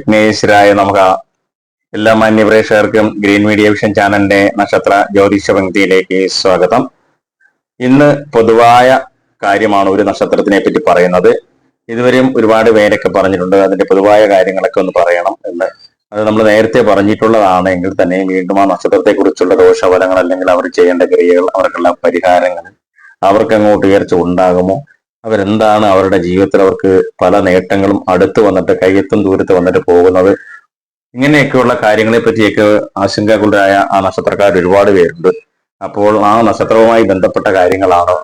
വിഘ്നേശ്വരായ നമുക്ക് എല്ലാ മാന്യപ്രേക്ഷകർക്കും green media vision ചാനലിന്റെ നക്ഷത്ര ജ്യോതിഷ പങ്ക്തിയിലേക്ക് സ്വാഗതം. ഇന്ന് പൊതുവായ കാര്യമാണ് ഒരു നക്ഷത്രത്തിനെ പറ്റി പറയുന്നത്. ഇതുവരെയും ഒരുപാട് പേരൊക്കെ പറഞ്ഞിട്ടുണ്ട് അതിന്റെ പൊതുവായ കാര്യങ്ങളൊക്കെ ഒന്ന് പറയണം എന്ന്. അത് നമ്മൾ നേരത്തെ പറഞ്ഞിട്ടുള്ളതാണ് എങ്കിൽ തന്നെ വീണ്ടും ആ നക്ഷത്രത്തെ കുറിച്ചുള്ള ദോഷഫലങ്ങൾ അല്ലെങ്കിൽ അവർ ചെയ്യേണ്ട ക്രിയകൾ അവർക്കുള്ള പരിഹാരങ്ങൾ അവർക്ക് അങ്ങോട്ട് ഉയർച്ച ഉണ്ടാകുമോ? അവരെന്താണ് അവരുടെ ജീവിതത്തിൽ അവർക്ക് പല നേട്ടങ്ങളും അടുത്ത് വന്നിട്ട് കയ്യെത്തും ദൂരത്ത് വന്നിട്ട് പോകുന്നത്? ഇങ്ങനെയൊക്കെയുള്ള കാര്യങ്ങളെ പറ്റിയൊക്കെ ആശങ്കാകുലരായ ആ നക്ഷത്രക്കാർ ഒരുപാട് പേരുണ്ട്. അപ്പോൾ ആ നക്ഷത്രവുമായി ബന്ധപ്പെട്ട കാര്യങ്ങളാണ്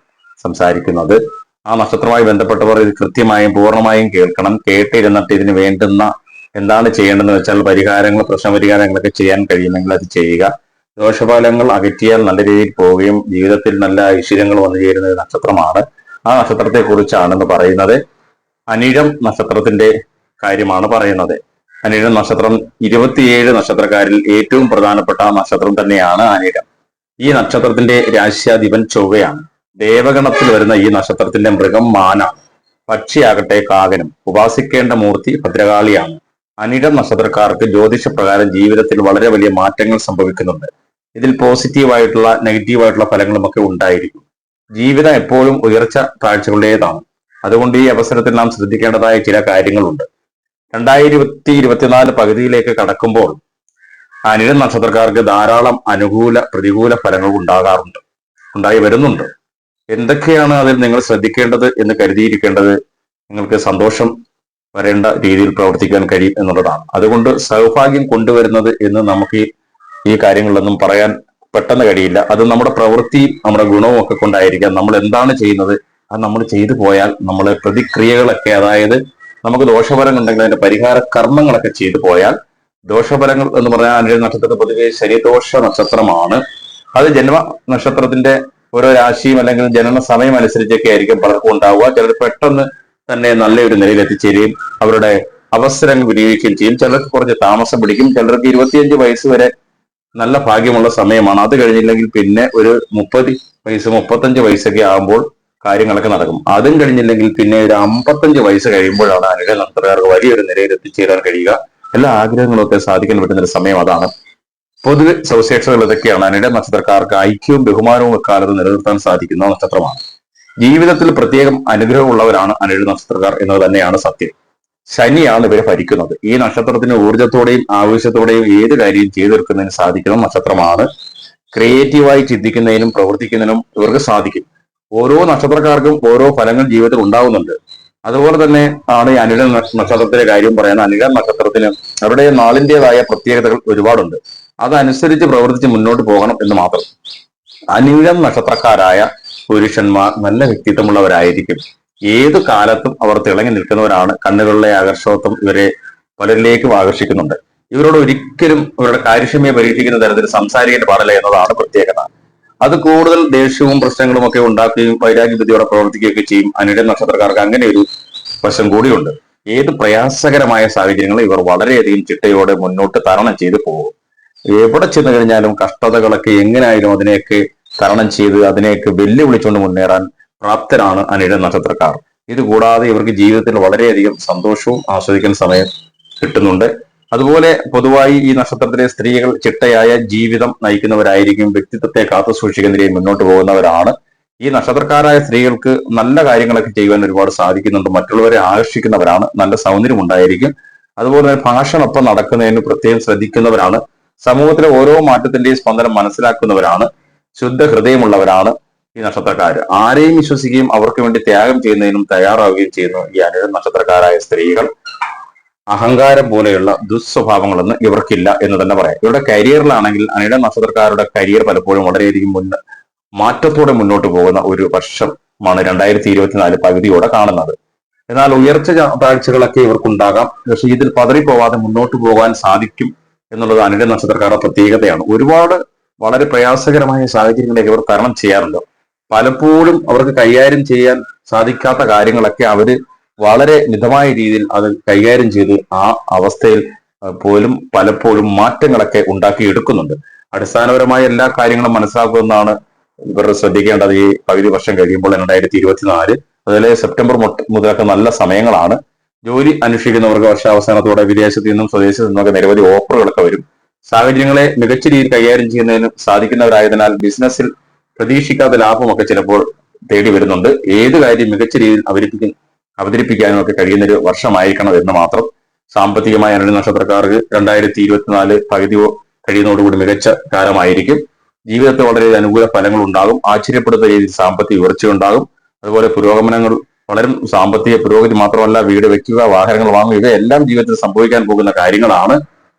സംസാരിക്കുന്നത്. ആ നക്ഷത്രവുമായി ബന്ധപ്പെട്ടവർ ഇത് കൃത്യമായും പൂർണമായും കേൾക്കണം. കേട്ടിരുന്നിട്ട് ഇതിന് വേണ്ടുന്ന എന്താണ് ചെയ്യേണ്ടതെന്ന് വെച്ചാൽ പരിഹാരങ്ങൾ പ്രശ്നപരിഹാരങ്ങളൊക്കെ ചെയ്യാൻ കഴിയുമെങ്കിൽ അത് ചെയ്യുക. ദോഷഫലങ്ങൾ അകറ്റിയാൽ നല്ല രീതിയിൽ പോവുകയും ജീവിതത്തിൽ നല്ല ഐശ്വര്യങ്ങൾ വന്നു ചേരുന്ന ഒരു നക്ഷത്രമാണ്. ആ നക്ഷത്രത്തെ കുറിച്ചാണെന്ന് പറയുന്നത് അനിഴം നക്ഷത്രത്തിന്റെ കാര്യമാണ് പറയുന്നത്. അനിഴം നക്ഷത്രം ഇരുപത്തിയേഴ് നക്ഷത്രക്കാരിൽ ഏറ്റവും പ്രധാനപ്പെട്ട നക്ഷത്രം തന്നെയാണ് അനിഴം. ഈ നക്ഷത്രത്തിന്റെ രാശ്യാധിപൻ ചൊവ്വയാണ്. ദേവഗണത്തിൽ വരുന്ന ഈ നക്ഷത്രത്തിന്റെ മൃഗം മാനാണ് പക്ഷിയാകട്ടെ കാകനും. ഉപാസിക്കേണ്ട മൂർത്തി ഭദ്രകാളിയാണ്. അനിഴം നക്ഷത്രക്കാർക്ക് ജ്യോതിഷപ്രകാരം ജീവിതത്തിൽ വളരെ വലിയ മാറ്റങ്ങൾ സംഭവിക്കുന്നുണ്ട്. ഇതിൽ പോസിറ്റീവായിട്ടുള്ള നെഗറ്റീവായിട്ടുള്ള ഫലങ്ങളുമൊക്കെ ഉണ്ടായിരിക്കും. ജീവിതം എപ്പോഴും ഉയർച്ച താഴ്ചകളുടേതാണ് അതുകൊണ്ട് ഈ അവസരത്തിൽ നാം ശ്രദ്ധിക്കേണ്ടതായ ചില കാര്യങ്ങളുണ്ട്. രണ്ടായിരത്തി ഇരുപത്തിനാല് പകുതിയിലേക്ക് കടക്കുമ്പോൾ അനിര നക്ഷത്രക്കാർക്ക് ധാരാളം അനുകൂല പ്രതികൂല ഫലങ്ങൾ ഉണ്ടാകാറുണ്ട് ഉണ്ടായി വരുന്നുണ്ട്. എന്തൊക്കെയാണ് അതിൽ നിങ്ങൾ ശ്രദ്ധിക്കേണ്ടത് എന്ന് കരുതിയിരിക്കേണ്ടത് നിങ്ങൾക്ക് സന്തോഷം വരേണ്ട രീതിയിൽ പ്രവർത്തിക്കാൻ കഴിയും എന്നുള്ളതാണ്. അതുകൊണ്ട് സൗഭാഗ്യം കൊണ്ടുവരുന്നത് എന്ന് നമുക്ക് ഈ- കാര്യങ്ങളിലൊന്നും പറയാൻ പെട്ടെന്ന് കഴിയില്ല. അത് നമ്മുടെ പ്രവൃത്തിയും നമ്മുടെ ഗുണവും ഒക്കെ കൊണ്ടായിരിക്കാം. നമ്മൾ എന്താണ് ചെയ്യുന്നത്? അത് നമ്മൾ ചെയ്തു പോയാൽ നമ്മളെ പ്രതിക്രിയകളൊക്കെ അതായത് നമുക്ക് ദോഷഫലങ്ങൾ ഉണ്ടെങ്കിൽ അതിന്റെ പരിഹാര കർമ്മങ്ങളൊക്കെ ചെയ്തു പോയാൽ ദോഷഫലങ്ങൾ എന്ന് പറഞ്ഞാൽ അനുജ നക്ഷത്രത്തെ പൊതുവെ ശനിദോഷ നക്ഷത്രമാണ്. അത് ജന്മ നക്ഷത്രത്തിന്റെ ഓരോ രാശിയും അല്ലെങ്കിൽ ജനന സമയം അനുസരിച്ചൊക്കെ ആയിരിക്കും പലർക്കും ഉണ്ടാവുക. ചിലർ പെട്ടെന്ന് തന്നെ നല്ലൊരു നിലയിൽ എത്തിച്ചേരുകയും അവരുടെ അവസരങ്ങൾ വിനിയോഗിക്കുകയും ചെയ്യും. ചിലർക്ക് കുറച്ച് താമസം പിടിക്കും. ചിലർക്ക് ഇരുപത്തിയഞ്ച് വയസ്സ് വരെ നല്ല ഭാഗ്യമുള്ള സമയമാണ്. അത് കഴിഞ്ഞില്ലെങ്കിൽ പിന്നെ ഒരു മുപ്പത് വയസ്സ് മുപ്പത്തഞ്ച് വയസ്സൊക്കെ ആകുമ്പോൾ കാര്യങ്ങളൊക്കെ നടക്കും. അതും കഴിഞ്ഞില്ലെങ്കിൽ പിന്നെ ഒരു അമ്പത്തഞ്ച് വയസ്സ് കഴിയുമ്പോഴാണ് അനുഗ്രഹ നക്ഷത്രക്കാർക്ക് വലിയൊരു നിലയിൽ എത്തിച്ചേരാൻ കഴിയുക. എല്ലാ ആഗ്രഹങ്ങളും ഒക്കെ സാധിക്കാൻ പറ്റുന്ന ഒരു സമയം അതാണ്. പൊതുവെ സവിശേഷതകൾ ഇതൊക്കെയാണ്. അനുഗ്രഹ നക്ഷത്രക്കാർക്ക് ഐക്യവും ബഹുമാനവും എക്കാലത്ത് നിലനിർത്താൻ സാധിക്കുന്ന നക്ഷത്രമാണ്. ജീവിതത്തിൽ പ്രത്യേകം അനുഗ്രഹമുള്ളവരാണ് അനിഴ നക്ഷത്രക്കാർ എന്നത് തന്നെയാണ് സത്യം. ശനിയാണ് ഇവരെ ഭരിക്കുന്നത്. ഈ നക്ഷത്രത്തിന് ഊർജത്തോടെയും ആവേശത്തോടെയും ഏത് കാര്യവും ചെയ്തു തീർക്കുന്നതിന് സാധിക്കുന്ന നക്ഷത്രമാണ്. ക്രിയേറ്റീവായി ചിന്തിക്കുന്നതിനും പ്രവർത്തിക്കുന്നതിനും ഇവർക്ക് സാധിക്കും. ഓരോ നക്ഷത്രക്കാർക്കും ഓരോ ഫലങ്ങൾ ജീവിതത്തിൽ ഉണ്ടാവുന്നുണ്ട്. അതുപോലെ തന്നെ ആണ് ഈ അനിഴ നക്ഷ- നക്ഷത്രത്തിലെ കാര്യം പറയുന്നത്. അനിഴ നക്ഷത്രത്തിന് അവരുടെ നാളിന്റേതായ പ്രത്യേകതകൾ ഒരുപാടുണ്ട്. അതനുസരിച്ച് പ്രവർത്തിച്ച് മുന്നോട്ട് പോകണം എന്ന് മാത്രം. അനിഴം നക്ഷത്രക്കാരായ പുരുഷന്മാർ നല്ല വ്യക്തിത്വമുള്ളവരായിരിക്കും. ഏതു കാലത്തും അവർ തിളങ്ങി നിൽക്കുന്നവരാണ്. കണ്ണുകളിലെ ആകർഷകത്വം ഇവരെ പലരിലേക്കും ആകർഷിക്കുന്നുണ്ട്. ഇവരോട് ഒരിക്കലും ഇവരുടെ കാര്യക്ഷമയെ പരീക്ഷിക്കുന്ന തരത്തിൽ സംസാരിക്കാൻ പാടില്ല എന്നതാണ് പ്രത്യേകത. അത് കൂടുതൽ ദേഷ്യവും പ്രശ്നങ്ങളും ഒക്കെ ഉണ്ടാക്കുകയും വൈരാഗ്യബുദ്ധിയോടെ പ്രവർത്തിക്കുകയൊക്കെ ചെയ്യും. അനിട നക്ഷത്രക്കാർക്ക് അങ്ങനെ ഒരു വശം കൂടിയുണ്ട്. ഏത് പ്രയാസകരമായ സാഹചര്യങ്ങളും ഇവർ വളരെയധികം ചിട്ടയോടെ മുന്നോട്ട് തരണം ചെയ്തു പോകും. എവിടെ ചെന്ന് കഴിഞ്ഞാലും കഷ്ടതകളൊക്കെ എങ്ങനെയായാലും അതിനെയൊക്കെ തരണം ചെയ്ത് അതിനെയൊക്കെ വെല്ലുവിളിച്ചുകൊണ്ട് മുന്നേറാൻ പ്രാപ്തരാണ് അനിഴ നക്ഷത്രക്കാർ. ഇത് കൂടാതെ ഇവർക്ക് ജീവിതത്തിൽ വളരെയധികം സന്തോഷവും ആസ്വദിക്കാൻ സമയം കിട്ടുന്നുണ്ട്. അതുപോലെ പൊതുവായി ഈ നക്ഷത്രത്തിലെ സ്ത്രീകൾ ചിട്ടയായ ജീവിതം നയിക്കുന്നവരായിരിക്കും വ്യക്തിത്വത്തെ കാത്തു സൂക്ഷിക്കുന്നതിലേക്ക് മുന്നോട്ട് പോകുന്നവരാണ്. ഈ നക്ഷത്രക്കാരായ സ്ത്രീകൾക്ക് നല്ല കാര്യങ്ങളൊക്കെ ചെയ്യുവാൻ ഒരുപാട് സാധിക്കുന്നുണ്ട്. മറ്റുള്ളവരെ ആകർഷിക്കുന്നവരാണ് നല്ല സൗന്ദര്യം ഉണ്ടായിരിക്കും. അതുപോലെ തന്നെ ഭാഷണൊപ്പം നടക്കുന്നതിന് പ്രത്യേകം ശ്രദ്ധിക്കുന്നവരാണ്. സമൂഹത്തിലെ ഓരോ മാറ്റത്തിന്റെയും സ്പന്ദനം മനസ്സിലാക്കുന്നവരാണ്. ശുദ്ധ ഹൃദയമുള്ളവരാണ്. ഈ നക്ഷത്രക്കാർ ആരെയും വിശ്വസിക്കുകയും അവർക്ക് വേണ്ടി ത്യാഗം ചെയ്യുന്നതിനും തയ്യാറാവുകയും ചെയ്യുന്നു ഈ അനിഴം നക്ഷത്രക്കാരായ സ്ത്രീകൾ അഹങ്കാരം പോലെയുള്ള ദുസ്വഭാവങ്ങളൊന്നും ഇവർക്കില്ല എന്ന് തന്നെ പറയാം. ഇവരുടെ കരിയറിലാണെങ്കിൽ അനിഴം നക്ഷത്രക്കാരുടെ കരിയർ പലപ്പോഴും വളരെയധികം മുന്ന മാറ്റത്തോടെ മുന്നോട്ട് പോകുന്ന ഒരു വർഷമാണ് രണ്ടായിരത്തി ഇരുപത്തിനാല് പകുതിയോടെ കാണുന്നത്. എന്നാൽ ഉയർച്ച താഴ്ചകളൊക്കെ ഇവർക്കുണ്ടാകാം. പക്ഷെ ഇതിൽ പതറിപ്പോവാതെ മുന്നോട്ട് പോകാൻ സാധിക്കും എന്നുള്ളത് അനിഴ നക്ഷത്രക്കാരുടെ പ്രത്യേകതയാണ്. ഒരുപാട് വളരെ പ്രയാസകരമായ സാഹചര്യങ്ങളിലേക്ക് ഇവർ തരണം ചെയ്യാറുണ്ട്. പലപ്പോഴും അവർക്ക് കൈകാര്യം ചെയ്യാൻ സാധിക്കാത്ത കാര്യങ്ങളൊക്കെ അവർ വളരെ മിതമായ രീതിയിൽ അത് കൈകാര്യം ചെയ്ത് ആ അവസ്ഥയിൽ പോലും പലപ്പോഴും മാറ്റങ്ങളൊക്കെ ഉണ്ടാക്കിയെടുക്കുന്നുണ്ട്. അടിസ്ഥാനപരമായ എല്ലാ കാര്യങ്ങളും മനസ്സിലാക്കുമെന്നാണ് ഇവർ ശ്രദ്ധിക്കേണ്ടത്. ഈ പകുതി വർഷം കഴിയുമ്പോൾ രണ്ടായിരത്തി ഇരുപത്തിനാല് അതുപോലെ സെപ്റ്റംബർ മുതലൊക്കെ നല്ല സമയങ്ങളാണ്. ജോലി അന്വേഷിക്കുന്നവർക്ക് വർഷാവസാനത്തോടെ വിദേശത്ത് നിന്നും സ്വദേശത്ത് നിന്നൊക്കെ നിരവധി ഓഫറുകളൊക്കെ വരും. സാഹചര്യങ്ങളെ മികച്ച രീതിയിൽ കൈകാര്യം ചെയ്യുന്നതിന് സാധിക്കുന്നവരായതിനാൽ ബിസിനസ്സിൽ പ്രതീക്ഷിക്കാത്ത ലാഭമൊക്കെ ചിലപ്പോൾ തേടി വരുന്നുണ്ട്. ഏത് കാര്യം മികച്ച രീതിയിൽ അവതരിപ്പിക്കും അവതരിപ്പിക്കാനും ഒക്കെ കഴിയുന്ന ഒരു വർഷമായിരിക്കണം എന്ന് മാത്രം സാമ്പത്തികമായ അനു നക്ഷത്രക്കാർക്ക് രണ്ടായിരത്തി ഇരുപത്തിനാല് പകുതി കഴിയുന്നതോടുകൂടി മികച്ച കാലമായിരിക്കും ജീവിതത്തെ വളരെ അനുകൂല ഫലങ്ങൾ ഉണ്ടാകും ആശ്ചര്യപ്പെടുന്ന രീതിയിൽ സാമ്പത്തിക ഉയർച്ചയുണ്ടാകും. അതുപോലെ പുരോഗമനങ്ങൾ വളരെ. സാമ്പത്തിക പുരോഗതി മാത്രമല്ല വീട് വെക്കുക വാഹനങ്ങൾ വാങ്ങുക ഇവയെല്ലാം ജീവിതത്തിൽ സംഭവിക്കാൻ പോകുന്ന കാര്യങ്ങളാണ്.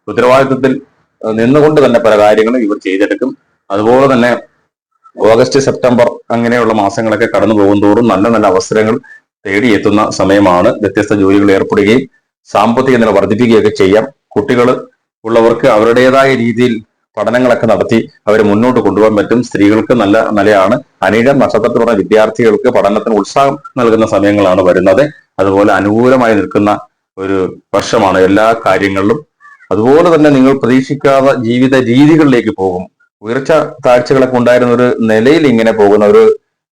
ഉത്തരവാദിത്വത്തിൽ നിന്നുകൊണ്ട് തന്നെ പല കാര്യങ്ങളും ഇവർ ചെയ്തെടുക്കും. അതുപോലെ തന്നെ ഓഗസ്റ്റ് സെപ്റ്റംബർ അങ്ങനെയുള്ള മാസങ്ങളൊക്കെ കടന്നു പോകും തോറും നല്ല നല്ല അവസരങ്ങൾ തേടിയെത്തുന്ന സമയമാണ്. വ്യത്യസ്ത ജോലികൾ ഏർപ്പെടുകയും സാമ്പത്തിക നില വർദ്ധിപ്പിക്കുകയൊക്കെ ചെയ്യാം. കുട്ടികൾ ഉള്ളവർക്ക് അവരുടേതായ രീതിയിൽ പഠനങ്ങളൊക്കെ നടത്തി അവരെ മുന്നോട്ട് കൊണ്ടുപോകാൻ പറ്റും. സ്ത്രീകൾക്ക് നല്ല നിലയാണ്. അനേകം പറഞ്ഞ വിദ്യാർത്ഥികൾക്ക് പഠനത്തിന് ഉത്സാഹം നൽകുന്ന സമയങ്ങളാണ് വരുന്നത്. അതുപോലെ അനുകൂലമായി നിൽക്കുന്ന ഒരു വർഷമാണ് എല്ലാ കാര്യങ്ങളിലും. അതുപോലെ തന്നെ നിങ്ങൾ പ്രതീക്ഷിക്കാത്ത ജീവിത രീതികളിലേക്ക് പോകും. ഉയർച്ച താഴ്ചകളൊക്കെ ഉണ്ടായിരുന്ന ഒരു നിലയിൽ ഇങ്ങനെ പോകുന്ന ഒരു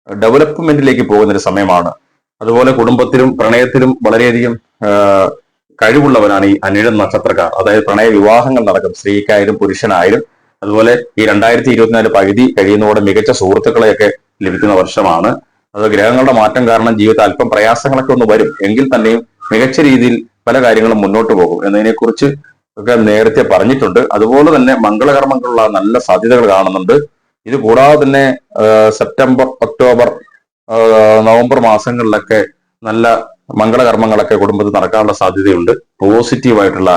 ഡെവലപ്മെന്റിലേക്ക് പോകുന്ന ഒരു സമയമാണ്. അതുപോലെ കുടുംബത്തിലും പ്രണയത്തിലും വളരെയധികം കഴിവുള്ളവനാണ് ഈ അനിഴൻ നക്ഷത്രക്കാർ. അതായത് പ്രണയ വിവാഹങ്ങൾ നടക്കും സ്ത്രീക്കായാലും പുരുഷനായാലും അതുപോലെ ഈ രണ്ടായിരത്തി ഇരുപത്തിനാല് പകുതി കഴിയുന്നതോടെ മികച്ച സുഹൃത്തുക്കളെയൊക്കെ ലഭിക്കുന്ന വർഷമാണ്. അത് ഗ്രഹങ്ങളുടെ മാറ്റം കാരണം ജീവിതത്തിൽ അല്പം പ്രയാസങ്ങളൊക്കെ ഒന്ന് വരും. എങ്കിൽ തന്നെയും മികച്ച രീതിയിൽ പല കാര്യങ്ങളും മുന്നോട്ട് പോകും. എന്നതിനെക്കുറിച്ച് ഒക്കെ നേരത്തെ പറഞ്ഞിട്ടുണ്ട്. അതുപോലെ തന്നെ മംഗളകർമ്മങ്ങളുള്ള നല്ല സാധ്യതകൾ കാണുന്നുണ്ട്. ഇത് കൂടാതെ തന്നെ സെപ്റ്റംബർ ഒക്ടോബർ നവംബർ മാസങ്ങളിലൊക്കെ നല്ല മംഗളകർമ്മങ്ങളൊക്കെ കുടുംബത്തിൽ നടക്കാനുള്ള സാധ്യതയുണ്ട്. പോസിറ്റീവായിട്ടുള്ള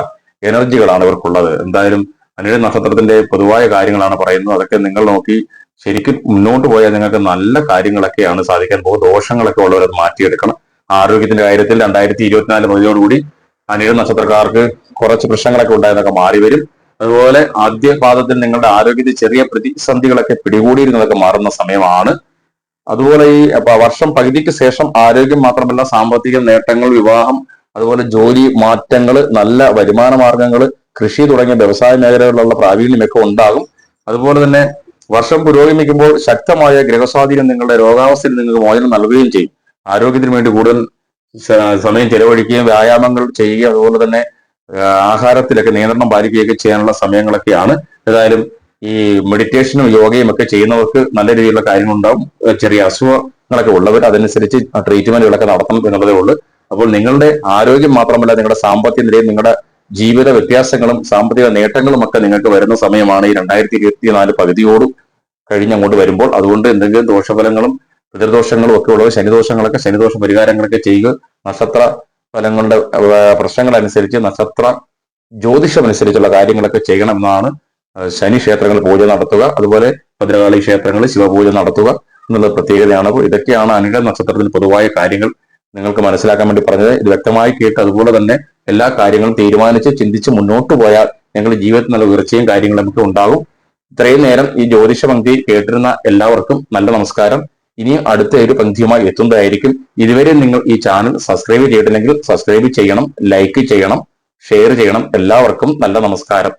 എനർജികളാണ് ഇവർക്കുള്ളത്. എന്തായാലും അനിഴ നക്ഷത്രത്തിന്റെ പൊതുവായ കാര്യങ്ങളാണ് പറയുന്നത്. അതൊക്കെ നിങ്ങൾ നോക്കി ശരിക്കും മുന്നോട്ട് പോയാൽ നിങ്ങൾക്ക് നല്ല കാര്യങ്ങളൊക്കെയാണ് സാധിക്കാൻ പോകുന്നത്. ദോഷങ്ങളൊക്കെ ഉള്ളവരത് മാറ്റിയെടുക്കണം. ആരോഗ്യത്തിന്റെ കാര്യത്തിൽ രണ്ടായിരത്തി ഇരുപത്തിനാല് മുതലോടുകൂടി അനിഴ നക്ഷത്രക്കാർക്ക് കുറച്ച് പ്രശ്നങ്ങളൊക്കെ ഉണ്ടായതൊക്കെ മാറി വരും. അതുപോലെ ആദ്യ പാദത്തിൽ നിങ്ങളുടെ ആരോഗ്യത്തിൽ ചെറിയ പ്രതിസന്ധികളൊക്കെ പിടികൂടിയിരുന്നതൊക്കെ മാറുന്ന സമയമാണ്. അതുപോലെ ഈ വർഷം പകുതിക്ക് ശേഷം ആരോഗ്യം മാത്രമല്ല സാമ്പത്തിക നേട്ടങ്ങൾ വിവാഹം അതുപോലെ ജോലി മാറ്റങ്ങൾ നല്ല വരുമാന മാർഗങ്ങൾ കൃഷി തുടങ്ങിയ വ്യവസായ മേഖലകളിലുള്ള പ്രാവീണ്യമൊക്കെ ഉണ്ടാകും. അതുപോലെ തന്നെ വർഷം പുരോഗമിക്കുമ്പോൾ ശക്തമായ ഗ്രഹസ്വാധീനം നിങ്ങളുടെ രോഗാവസ്ഥയിൽ നിങ്ങൾക്ക് മോചനം നൽകുകയും ചെയ്യും. ആരോഗ്യത്തിന് വേണ്ടി കൂടുതൽ സമയം ചെലവഴിക്കുകയും വ്യായാമങ്ങൾ ചെയ്യുകയും അതുപോലെ തന്നെ ആഹാരത്തിലൊക്കെ നിയന്ത്രണം പാലിക്കുകയൊക്കെ ചെയ്യാനുള്ള സമയങ്ങളൊക്കെയാണ്. ഏതായാലും ഈ മെഡിറ്റേഷനും യോഗയും ഒക്കെ ചെയ്യുന്നവർക്ക് നല്ല രീതിയിലുള്ള കാര്യങ്ങളുണ്ടാവും. ചെറിയ അസുഖങ്ങളൊക്കെ ഉള്ളവർ അതനുസരിച്ച് ട്രീറ്റ്മെന്റുകളൊക്കെ നടത്തണം എന്നുള്ളതേ ഉള്ളൂ. അപ്പോൾ നിങ്ങളുടെ ആരോഗ്യം മാത്രമല്ല നിങ്ങളുടെ സാമ്പത്തിക നിലയും നിങ്ങളുടെ ജീവിത വ്യത്യാസങ്ങളും സാമ്പത്തിക നേട്ടങ്ങളും ഒക്കെ നിങ്ങൾക്ക് വരുന്ന സമയമാണ് ഈ രണ്ടായിരത്തി ഇരുപത്തിനാല് പകുതിയോടും കഴിഞ്ഞങ്ങോട്ട് വരുമ്പോൾ. അതുകൊണ്ട് എന്തെങ്കിലും ദോഷഫലങ്ങളും പിതൃദോഷങ്ങളും ഒക്കെ ഉള്ളത് ശനിദോഷങ്ങളൊക്കെ ശനിദോഷ പരിഹാരങ്ങളൊക്കെ ചെയ്യുക. നക്ഷത്ര ഫലങ്ങളുടെ പ്രശ്നങ്ങൾ അനുസരിച്ച് നക്ഷത്ര ജ്യോതിഷം അനുസരിച്ചുള്ള കാര്യങ്ങളൊക്കെ ചെയ്യണം എന്നാണ് ശനി ക്ഷേത്രങ്ങളിൽ പൂജ നടത്തുക. അതുപോലെ ഭദ്രകാളി ക്ഷേത്രങ്ങളിൽ ശിവപൂജ നടത്തുക എന്നുള്ള പ്രത്യേകതയാണ്. അപ്പോൾ ഇതൊക്കെയാണ് അനുഗ്രഹ നക്ഷത്രത്തിൽ പൊതുവായ കാര്യങ്ങൾ നിങ്ങൾക്ക് മനസ്സിലാക്കാൻ വേണ്ടി പറഞ്ഞത്. ഇത് വ്യക്തമായി കേട്ട് അതുപോലെ തന്നെ എല്ലാ കാര്യങ്ങളും തീരുമാനിച്ച് ചിന്തിച്ച് മുന്നോട്ട് പോയാൽ ഞങ്ങളുടെ ജീവിതത്തിൽ നല്ല ഉയർച്ചയും കാര്യങ്ങളും നമുക്ക് ഉണ്ടാകും. ഇത്രയും നേരം ഈ ജ്യോതിഷ പങ്ക്തി കേട്ടിരുന്ന എല്ലാവർക്കും നല്ല നമസ്കാരം. ഇനിയും അടുത്ത ഒരു പങ്ക്തിയുമായി എത്തുന്നതായിരിക്കും? ഇതുവരെ നിങ്ങൾ ഈ ചാനൽ സബ്സ്ക്രൈബ് ചെയ്തിട്ടില്ലെങ്കിൽ സബ്സ്ക്രൈബ് ചെയ്യണം ലൈക്ക് ചെയ്യണം ഷെയർ ചെയ്യണം. എല്ലാവർക്കും നല്ല നമസ്കാരം.